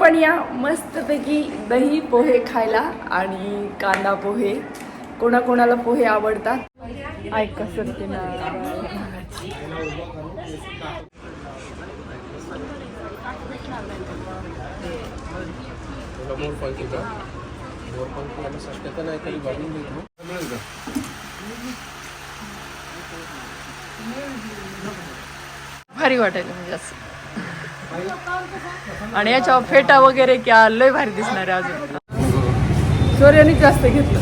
पण या मस्तपैकी दही पोहे खायला आणि कांदा पोहे. कोणाकोणाला पोहे आवडतात? ऐक कसं ना मोरपंखी शक्यता नाही तरी बघून देतो मिळेल का भारी वाटेल म्हणजे असं. आणि याच्या फेटा वगैरे क्या लय भारी दिसणार आहे अजून. सूर्याने जास्त घेतलं.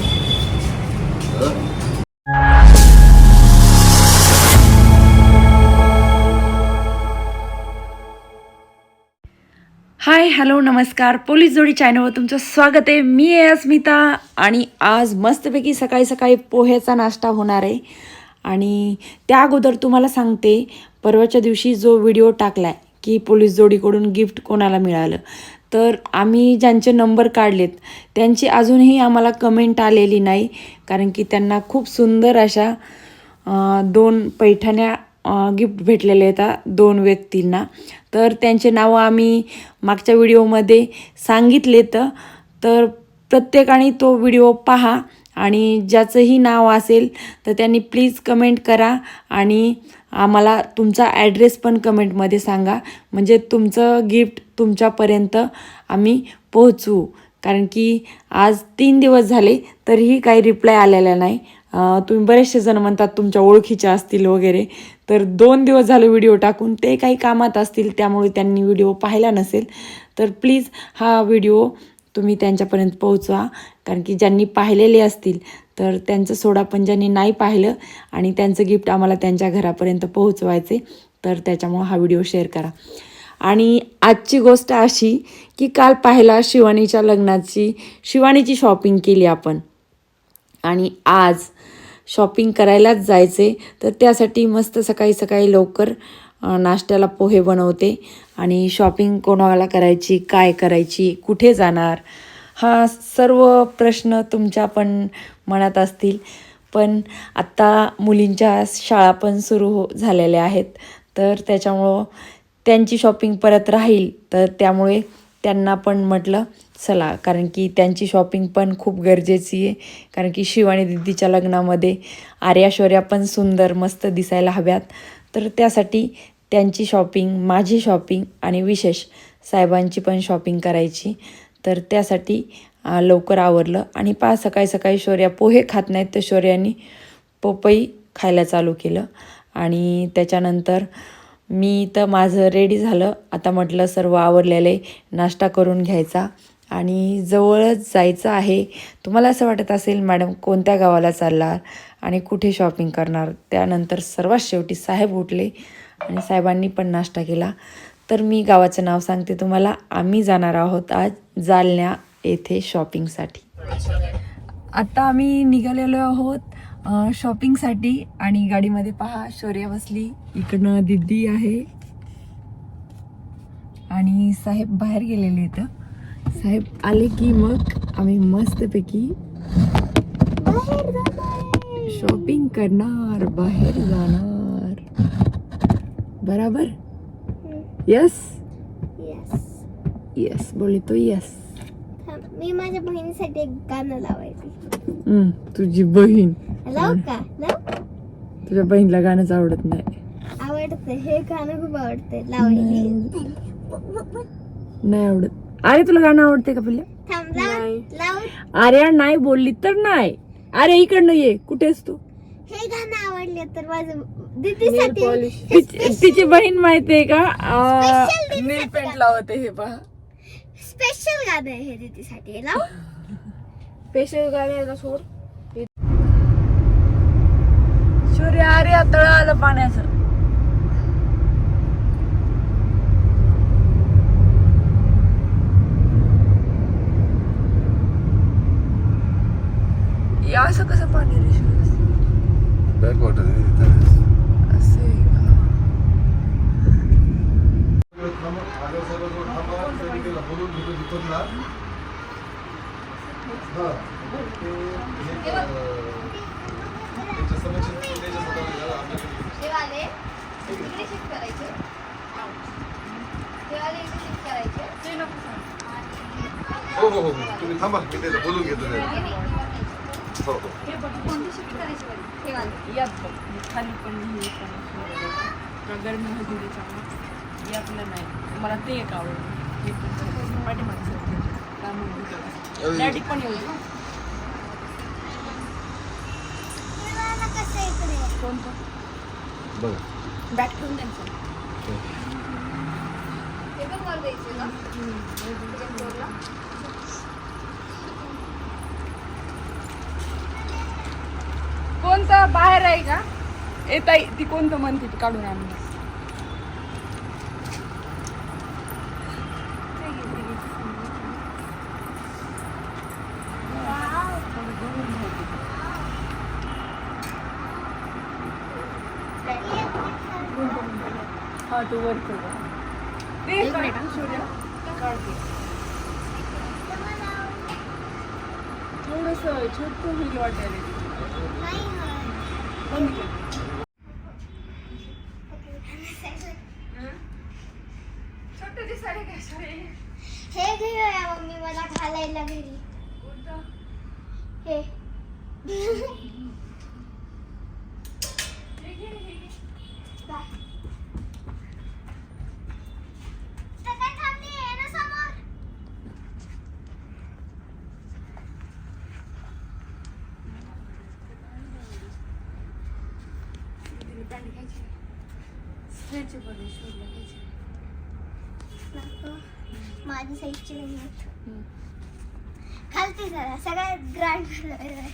हाय हॅलो नमस्कार. पोलीस जोडी चॅनलवर तुमचं स्वागत आहे. मी आहे अस्मिता आणि आज मस्तपैकी सकाळी सकाळी पोह्याचा नाश्ता होणार आहे. आणि त्या अगोदर तुम्हाला सांगते परवाच्या दिवशी जो व्हिडिओ टाकला आहे की पोलीस जोडीकडून गिफ्ट कोणाला मिळालं. तर आम्ही ज्यांचे नंबर काढलेत त्यांची अजूनही आम्हाला कमेंट आलेली नाही कारण की त्यांना खूप सुंदर अशा दोन पैठण्या गिफ्ट भेटलेले आहेत दोन व्यक्तींना. तर त्यांचे नावं आम्ही मागच्या व्हिडिओमध्ये सांगितलेत. तर प्रत्येकाने तो व्हिडिओ पहा आणि ज्याचंही नाव असेल तर त्यांनी प्लीज कमेंट करा आणि आम्हाला तुमचा ॲड्रेस पण कमेंटमध्ये सांगा. म्हणजे तुमचं गिफ्ट तुमच्यापर्यंत आम्ही पोहोचवू कारण की आज तीन दिवस झाले तरीही काही रिप्लाय आलेला नाही. तुम्ही बरेचसे जण म्हणतात तुमच्या ओळखीच्या असतील वगैरे. तर दोन दिवस झाले व्हिडिओ टाकून ते काही कामात असतील त्यामुळे त्यांनी व्हिडिओ पाहिला नसेल. तर प्लीज हा व्हिडिओ तुम्ही त्यांच्यापर्यंत पोहोचवा. कारण की ज्यांनी पाहिलेले असतील तर त्यांचं सोडा पण ज्यांनी नाही पाहिलं आणि त्यांचं गिफ्ट आम्हाला त्यांच्या घरापर्यंत पोहोचवायचे तर त्याच्यामुळं हा व्हिडिओ शेअर करा. आणि आजची गोष्ट अशी की काल पाहिला शिवानीच्या लग्नाची शिवानीची शॉपिंग केली आपण. आणि आज शॉपिंग करायलाच जायचे तर त्यासाठी मस्त सकाळी सकाळी लवकर नाश्त्याला पोहे बनवते. आणि शॉपिंग कोणाला करायची काय करायची कुठे जाणार हा सर्व प्रश्न तुमच्या पण मनात असतील. पण आत्ता मुलींच्या शाळा पण सुरू हो झालेल्या आहेत. तर त्याच्यामुळं त्यांची शॉपिंग परत राहील. तर त्यामुळे त्यांना पण म्हटलं चला कारण की त्यांची शॉपिंग पण खूप गरजेची आहे. कारण की शिवानी दिदीच्या लग्नामध्ये आर्याश्वर्या पण सुंदर मस्त दिसायला हव्यात. तर त्यासाठी त्यांची शॉपिंग माझी शॉपिंग आणि विशेष साहेबांची पण शॉपिंग करायची. तर त्यासाठी लवकर आवरलं. आणि पा सकाळी सकाळी शौर्या पोहे खात नाहीत तर शौर्यानी पपई खायला चालू केलं. आणि त्याच्यानंतर मी तर माझं रेडी झालं. आता म्हटलं सर्व आवरलेले नाश्ता करून घ्यायचा. आणि जवळच जायचं आहे. तुम्हाला असं वाटत असेल मॅडम कोणत्या गावाला चालणार आणि कुठे शॉपिंग करणार? त्यानंतर सर्वात शेवटी साहेब उठले आणि साहेबांनी पण नाश्ता केला. तर मी गावाचं नाव सांगते तुम्हाला. आम्ही जाणार आहोत आज जालन्या येथे शॉपिंगसाठी. आता आम्ही निघालेलो आहोत शॉपिंगसाठी आणि गाडीमध्ये पहा शौर्य बसली. इकडनं दिदी आहे. आणि साहेब बाहेर गेलेले इथं साहेब आले की मग आम्ही मस्तपैकी शॉपिंग करणार बाहेर जाणार. बराबर? यस येस यस बोले तो यस मी माझ्या बहिणीसाठी एक गाणं लावायचे. तुझी बहीण. लावू का? लाव. तुझ्या बहीणला गाणंच आवडत नाही. आवडते हे गाणं खूप आवडते लावायचे. नाही. आवडत. अरे तुला गाणं आवडते का थांब लाव. लाव. अरे नाही बोलली तर नाही. अरे इकडनं ये. कुठेस तू? हे गाणं आवडले तर माझं दीदीसाठी तिची तिची बहीण माहितीये का? Special नील पेंट लावते हे पहा. स्पेशल गाणं आहे हे दीदीसाठी लाव. स्पेशल गाण्याचा सोड. सूर्य अरे तळ आलं पाण्याचं. या असं कसं पाणी रे शिवास? backward değil Italya'sı. हो हो हो तुम्ही थांबा मी त्याचं बोलून घेतो त्याला हो हो बघ हे खाली पण हे पण गरमी होती त्याच्यामुळे यातलं नाही मला ते एक आवडलं हे पण. पाठीमागचं डॅडी पण येऊ दे. कसं इकडे कोणतं बघा बॅग ठेवून द्यायचं कोणतं बाहेर आहे का? येत आहे ती कोणतं म्हणते ती काढून आणलं? हा तू वर. ते सूर्य. काढते. थोडस छोट हिल वाटायला. Thank. माझी साईजची नाही आहेत. खालती जरा सगळ्यात ग्रँड कलर आहे.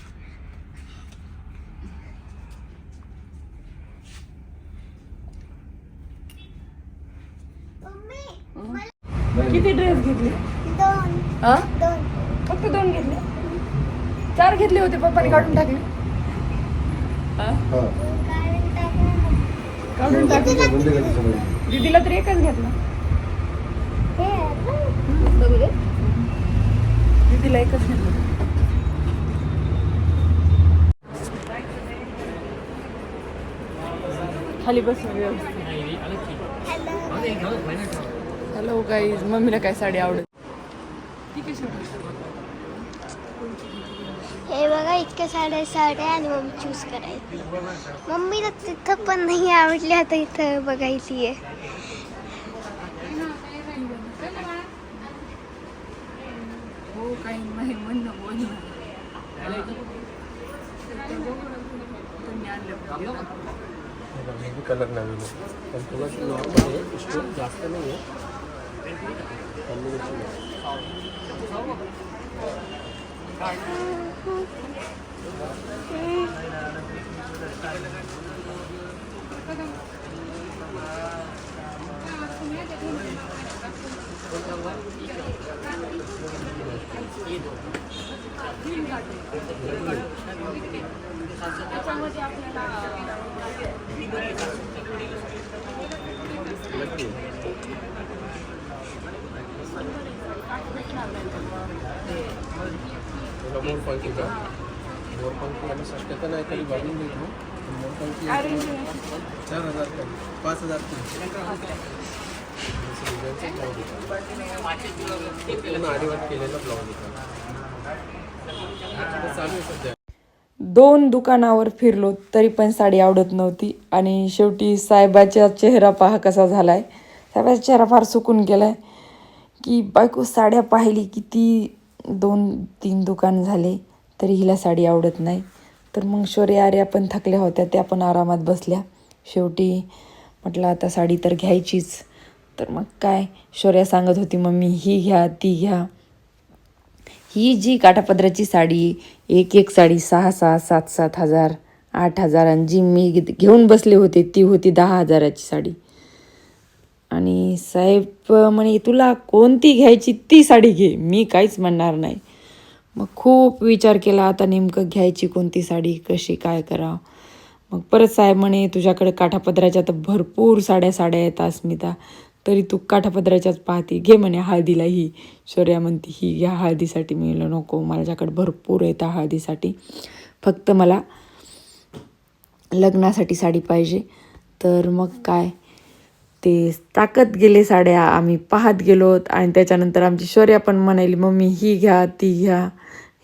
किती ड्रेस घेतले? दोन. दोन. फक्त दोन घेतले? चार घेतले होते पप्पाने काढून टाकलं. काढून टाकले दीदीला तर एकच घेतला. हे आहे? दीदीला एकच घेतला. खाली बस हॅलो गाईज मम्मीला काय साडी आवडत? ती कशी वाटली? हे बघा इतक्या साड्या साड्या आणि मम्मी चूज करायची. मम्मीला तिथं पण नाही आवडली आता इथं बघायची आहे. हो कलर नवीन पण स्टोन जास्त नाही आहे कॉम्बिनेशन आहे तुला मोरपंखी का? मोरपंखी आणि शक्यता नाही कधी बघून घेतो मोरपंखी चार हजार का पाच हजार पूर्ण आडीवाट केलेला ब्लाऊज होता आता चालू आहे सध्या. दोन दुकानावर फिरलो तरी पण साडी आवडत नव्हती. आणि शेवटी साहेबाचा चेहरा पहा कसा झालाय. साहेबाचा चेहरा फार सुकून गेलाय की बायको साड्या पाहिली किती दोन तीन दुकान झाले तरी हिला साडी आवडत नाही. तर मग शौर्य आर्या पण थकल्या होत्या त्या पण आरामात बसल्या. शेवटी म्हटलं आता साडी तर घ्यायचीच. तर मग काय? शौर्या सांगत होती मम्मी ही घ्या ती घ्या. ही जी काठापदराची साडी एक एक साडी सहा सहा सात सात हजार आठ हजार आणि जी मी घेऊन बसले होते ती होती दहा हजाराची साडी. आणि साहेब म्हणे तुला कोणती घ्यायची ती साडी घे मी काहीच म्हणणार नाही. मग खूप विचार केला आता नेमकं घ्यायची कोणती साडी कशी काय करावं? मग परत साहेब म्हणे तुझ्याकडे काठापदराच्या तर भरपूर साड्या साड्या आहेत अस्मिता. तरी तू काठापदराच्याच पाहते. घे म्हणे हळदीला ही. शौर्या म्हणते ही घ्या हळदीसाठी मी नको. माझ्याकडे भरपूर येतं हळदीसाठी. फक्त मला लग्नासाठी साडी पाहिजे. तर मग काय? ते टाकत गेले साड्या आम्ही पाहत गेलो आणि त्याच्यानंतर आमची शौर्या पण म्हणाली मम्मी ही घ्या ती घ्या.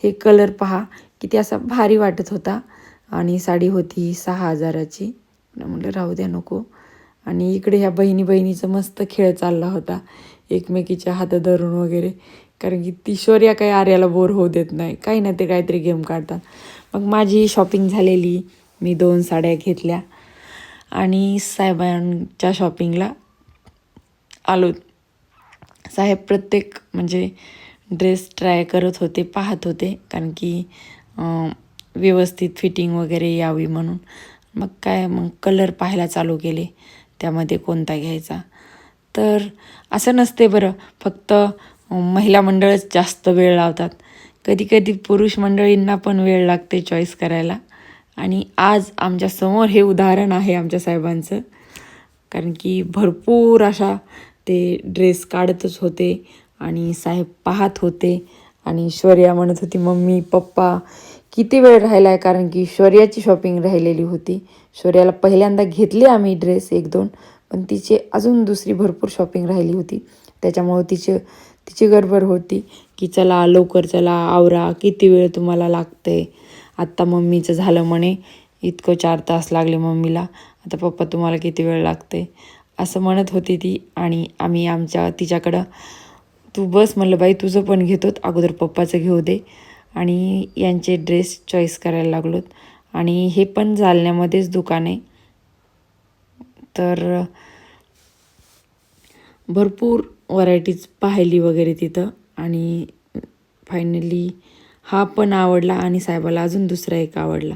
हे कलर पहा. किती असा भारी वाटत होता. आणि साडी होती सहा हजाराची. म्हटलं राहू द्या नको. आणि इकडे ह्या बहिणी बहिणीचा मस्त खेळ चालला होता. एकमेकीच्या हात धरून वगैरे. कारण की ती शौर्या काही आर्याला बोर होऊ देत नाही. काही ना ते काहीतरी गेम काढतात. मग माझी शॉपिंग झालेली. मी दोन साड्या घेतल्या. आणि साहेबांच्या शॉपिंगला आलो. साहेब प्रत्येक म्हणजे ड्रेस ट्राय करत होते पाहत होते कारण की व्यवस्थित फिटिंग वगैरे यावी म्हणून. मग काय मग कलर पाहायला चालू केले त्यामध्ये कोणता घ्यायचा? तर असं नसते बरं फक्त महिला मंडळच जास्त वेळ लावतात. कधी कधी पुरुष मंडळींना पण वेळ लागते चॉईस करायला. आणि आज आमच्यासमोर हे उदाहरण आहे आमच्या साहेबांचं. कारण की भरपूर अशा ते ड्रेस काढतच होते आणि साहेब पाहत होते. आणि शौर्या म्हणत होती मम्मी पप्पा किती वेळ राहिला आहे कारण की शौर्याची शॉपिंग राहिलेली होती. शौर्याला पहिल्यांदा घेतले आम्ही ड्रेस एक दोन पण तिचे अजून दुसरी भरपूर शॉपिंग राहिली होती. त्याच्यामुळं तिचे तिची गडबड होती की चला लवकर चला आवरा किती वेळ तुम्हाला लागते आत्ता मम्मीचं झालं म्हणे. इतकं चार तास लागले मम्मीला. आता पप्पा तुम्हाला किती वेळ लागते? असं म्हणत होती ती आणि आम्ही आमच्या तिच्याकडं तू बस म्हणलं बाई तुझं पण घेतोत अगोदर पप्पाचं घेऊ दे. आणि यांचे ड्रेस चॉईस करायला लागलोत. आणि हे पण जालन्यामध्येच दुकान आहे. तर भरपूर व्हरायटीज पाहिली वगैरे तिथं. आणि फायनली हा पण आवडला आणि साहेबाला अजून दुसरा एक आवडला.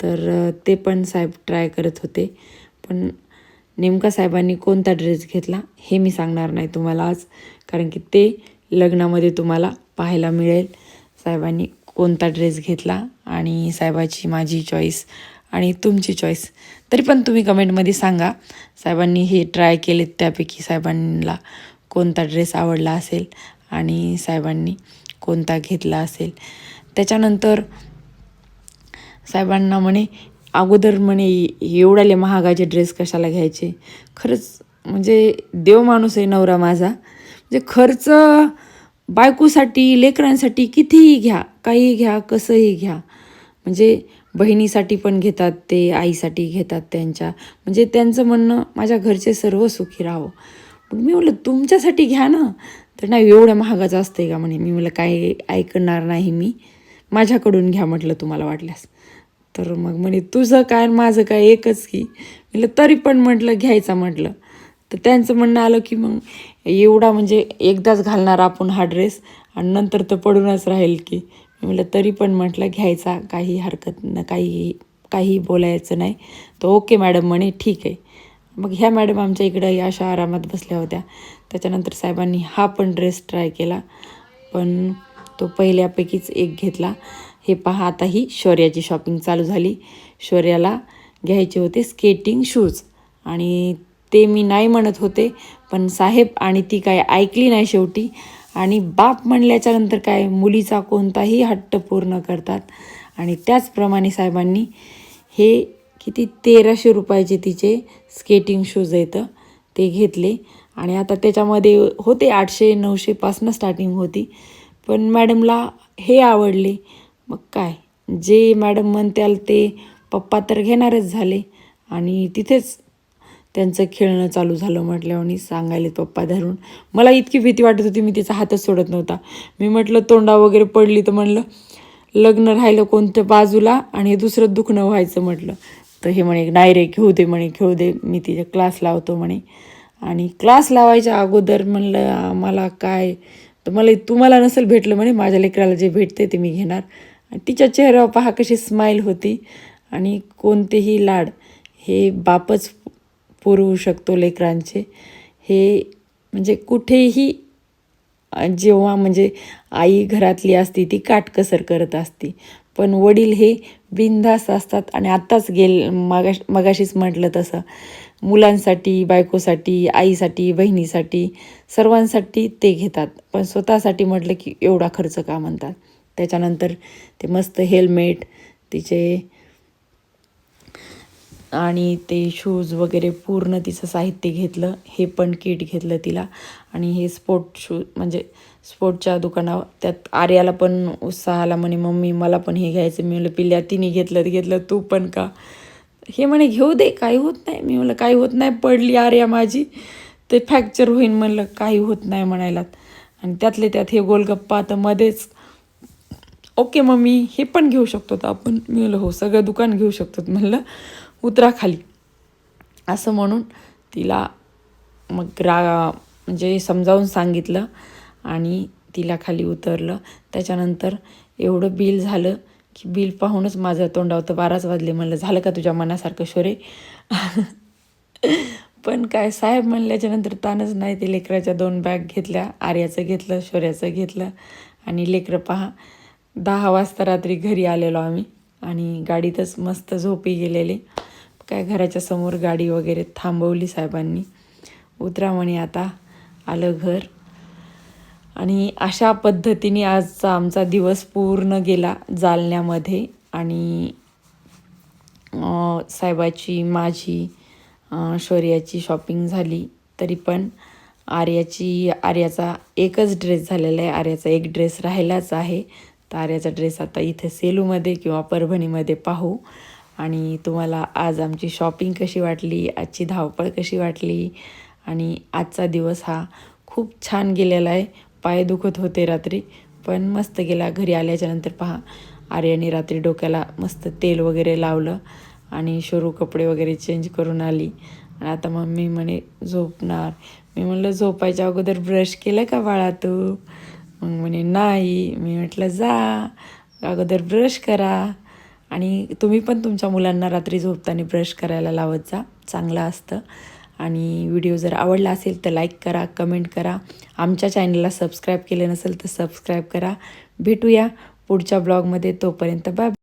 तर ते पण साहेब ट्राय करत होते. पण नेमका साहेबांनी कोणता ड्रेस घेतला हे मी सांगणार नाही तुम्हाला आज. कारण की ते लग्नामध्ये तुम्हाला पाहायला मिळेल. साहेबांनी कोणता ड्रेस घेतला आणि साहेबाची माझी चॉईस आणि तुमची चॉईस तरी पण तुम्ही कमेंटमध्ये सांगा. साहेबांनी हे ट्राय केलेत त्यापैकी साहेबांना कोणता ड्रेस आवडला असेल आणि साहेबांनी कोणता घेतला असेल. त्याच्यानंतर साहेबांना म्हणे अगोदर म्हणे एवढ्याले महागाचे ड्रेस कशाला घ्यायचे? खरंच म्हणजे देव माणूस आहे नवरा माझा. म्हणजे खर्च बायकोसाठी लेकरांसाठी कितीही घ्या काहीही घ्या कसंही घ्या. म्हणजे बहिणीसाठी पण घेतात ते आईसाठी घेतात त्यांच्या. म्हणजे त्यांचं म्हणणं माझ्या घरचे सर्व सुखी राहो. मग मी म्हटलं तुमच्यासाठी घ्या ना. तर नाही एवढ्या महागाचं असतंय का म्हणे? मी मला काय ऐकणार नाही मी. माझ्याकडून घ्या म्हटलं तुम्हाला वाटल्यास. तर मग म्हणे तुझं काय माझं काय एकच की. म्हटलं तरी पण म्हटलं घ्यायचा म्हटलं. तर त्यांचं म्हणणं आलं की मग एवढा म्हणजे एकदाच घालणार आपण हा ड्रेस आणि नंतर तर पडूनच राहील की. मी म्हटलं तरी पण म्हटलं घ्यायचा काही हरकत न काही काही बोलायचं नाही. तर ओके मॅडम म्हणे ठीक आहे. मग ह्या मॅडम आमच्या इकडं अशा आरामात बसल्या होत्या. त्याच्यानंतर साहेबांनी हा पण ड्रेस ट्राय केला. पण तो पहिल्यापैकीच एक घेतला. हे पहा आता ही शौर्याची शॉपिंग चालू झाली. शौर्याला घ्यायचे होते स्केटिंग शूज आणि ते मी नाही म्हणत होते पण साहेब आणि ती काय ऐकली नाही शेवटी. आणि बाप म्हणल्याच्या नंतर काय मुलीचा कोणताही हट्ट पूर्ण करतात. आणि त्याचप्रमाणे साहेबांनी हे किती तेराशे रुपयाचे तिचे स्केटिंग शूज येतं ते घेतले. आणि आता त्याच्यामध्ये होते आठशे नऊशेपासनं स्टार्टिंग होती. पण मॅडमला हे आवडले. मग काय? जे मॅडम म्हणत्याल ते पप्पा तर घेणारच झाले. आणि तिथेच त्यांचं खेळणं चालू झालं म्हटल्यावर सांगायले पप्पा धरून. मला इतकी भीती वाटत होती मी तिचा हातच सोडत नव्हता. मी म्हटलं तोंडा वगैरे पडली तर म्हणलं लग्न राहिलं कोणत्या बाजूला आणि हे दुसरं दुखणं व्हायचं म्हटलं. तर हे म्हणे नाही रे घेऊ दे म्हणे घेऊ दे. मी तिच्या क्लास लावतो म्हणे. आणि क्लास लावायच्या अगोदर म्हणलं मला काय? तर मला तुम्हाला नसेल भेटलं म्हणे माझ्या लेकराला जे भेटते ते मी घेणार. आणि तिच्या चेहऱ्यावर पहा कशी स्माईल होती. आणि कोणतेही लाड हे बापच पुरवू शकतो लेकरांचे. हे म्हणजे कुठेही जेव्हा म्हणजे आई घरातली असती ती काटकसर करत असती. पण वडील हे बिनधास्त असतात. आणि आत्ताच गेल मागाश मगाशीच म्हटलं तसं. मुलांसाठी बायकोसाठी आईसाठी बहिणीसाठी सर्वांसाठी ते घेतात. पण स्वतःसाठी म्हटलं की एवढा खर्च का म्हणतात? त्याच्यानंतर ते मस्त हेल्मेट तिचे आणि ते शूज वगैरे पूर्ण तिचं साहित्य घेतलं. हे पण किट घेतलं तिला. आणि हे स्पोर्ट शू म्हणजे स्पोर्टच्या दुकानावर त्यात आर्याला पण उत्साह आला म्हणे मम्मी मला पण हे घ्यायचं. मी म्हणलं पिल्ल्या तिने घेतलं घेतलं. तू पण का? हे म्हणे घेऊ दे काही होत नाही. मी म्हणलं काही होत नाही पडली आर्या माझी. ते फ्रॅक्चर होईन म्हणलं काही होत नाही म्हणायलात. आणि त्यातले त्यात हे गोलगप्पा तर मध्येच. ओके मम्मी हे पण घेऊ शकतो तर आपण. मी म्हणलं हो सगळं दुकान घेऊ शकतो म्हणलं. उतरा खाली. असं म्हणून तिला मग रा म्हणजे समजावून सांगितलं आणि तिला खाली उतरलं. त्याच्यानंतर एवढं बिल झालं की बिल पाहूनच माझं तोंडावर बाराच वाजले. म्हणलं झालं का तुझ्या मनासारखं शोरे? पण काय साहेब म्हणल्याच्यानंतर ताणच नाही ते लेकराच्या दोन बॅग घेतल्या. आर्याचं घेतलं शोऱ्याचं घेतलं. आणि लेकरं पहा दहा वाजता रात्री घरी आलेलो आम्ही. आणि गाडीतच मस्त झोपी गेलेले. काय घराच्या समोर गाडी वगैरे थांबवली साहेबांनी. उतरा म्हणे आता आलं घर. आणि अशा पद्धतीने आजचा आमचा दिवस पूर्ण गेला जालन्यामध्ये. आणि साहेबाची माझी शौर्याची शॉपिंग झाली. तरी पण आर्याची आर्याचा एकच ड्रेस झालेला आहे. आर्याचा एक ड्रेस राहिलाच आहे. तर आर्याचा ड्रेस आता इथे सेलूमध्ये किंवा परभणीमध्ये पाहू. आणि तुम्हाला आज आमची शॉपिंग कशी वाटली आजची धावपळ कशी वाटली. आणि आजचा दिवस हा खूप छान गेलेला आहे. पाय दुखत होते रात्री. पण मस्त गेला. घरी आल्याच्यानंतर पहा. आर्याने रात्री डोक्याला मस्त तेल वगैरे लावलं आणि शोरू कपडे वगैरे चेंज करून आली. आणि आता मम्मी म्हणे झोपणार. मी म्हणलं झोपायच्या अगोदर ब्रश केलं का बाळा तू? मग म्हणे नाही. मी म्हटलं जा. अगोदर ब्रश करा. आणि तुम्ही पण तुमच्या मुलांना रात्री झोपताना ब्रश करायला लावत जा. चांगलं असतं. आणि व्हिडिओ जर आवडला असेल तर लाईक करा कमेंट करा. आमच्या चॅनलला सबस्क्राईब केले नसेल तर सबस्क्राईब करा. भेटूया पुढच्या ब्लॉगमध्ये तोपर्यंत बाय